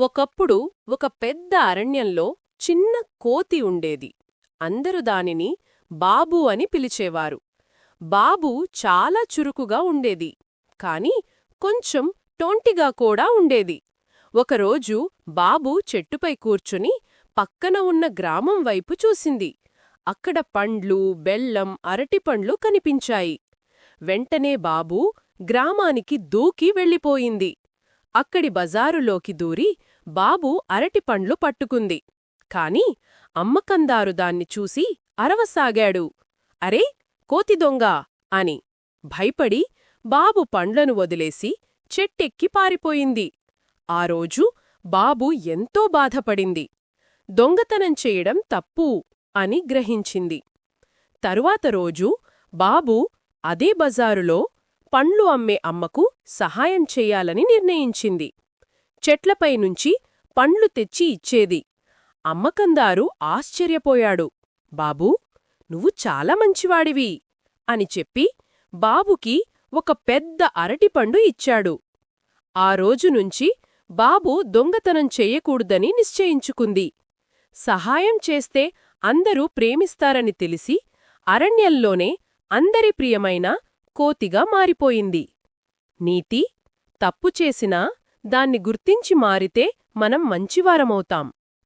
ఒకప్పుడు ఒక పెద్ద అరణ్యంలో చిన్న కోతి ఉండేది. అందరు దానిని బాబు అని పిలిచేవారు. బాబు చాలా చురుకుగా ఉండేది. కాని కొంచెం టొంటిగా కూడా ఉండేది. ఒకరోజు బాబు చెట్టుపై కూర్చుని పక్కన ఉన్న గ్రామం వైపు చూసింది. అక్కడ పండ్లు బెల్లం అరటిపండ్లు కనిపించాయి. వెంటనే బాబు గ్రామానికి దూకి వెళ్ళిపోయింది. అక్కడి బజారులోకి దూరి బాబు అరటిపండ్లు పట్టుకుంది. కాని అమ్మకందారు దాన్ని చూసి అరవసాగాడు. అరే కోతి దొంగ! అని భయపడి బాబు పండ్లను వదిలేసి చెట్టెక్కి పారిపోయింది. ఆ రోజు బాబు ఎంతో బాధపడింది. దొంగతనం చేయడం తప్పు అని గ్రహించింది. తరువాత రోజు బాబు అదే బజారులో పండ్లు అమ్మే అమ్మకు సహాయం చెయ్యాలని నిర్ణయించింది. చెట్లపై నుంచి పండ్లు తెచ్చి ఇచ్చేది. అమ్మకందారు ఆశ్చర్యపోయాడు. బాబూ నువ్వు చాలా మంచివాడివి అని చెప్పి బాబుకి ఒక పెద్ద అరటిపండు ఇచ్చాడు. ఆ రోజు నుంచి బాబు దొంగతనం చెయ్యకూడదని నిశ్చయించుకుంది. సహాయం చేస్తే అందరూ ప్రేమిస్తారని తెలిసి అరణ్యంలోనే అందరి ప్రియమైన కోతిగా మారిపోయింది. నీతి తప్పు చేసినా దాన్ని గుర్తించి మారితే మనం మంచివారమవుతాం.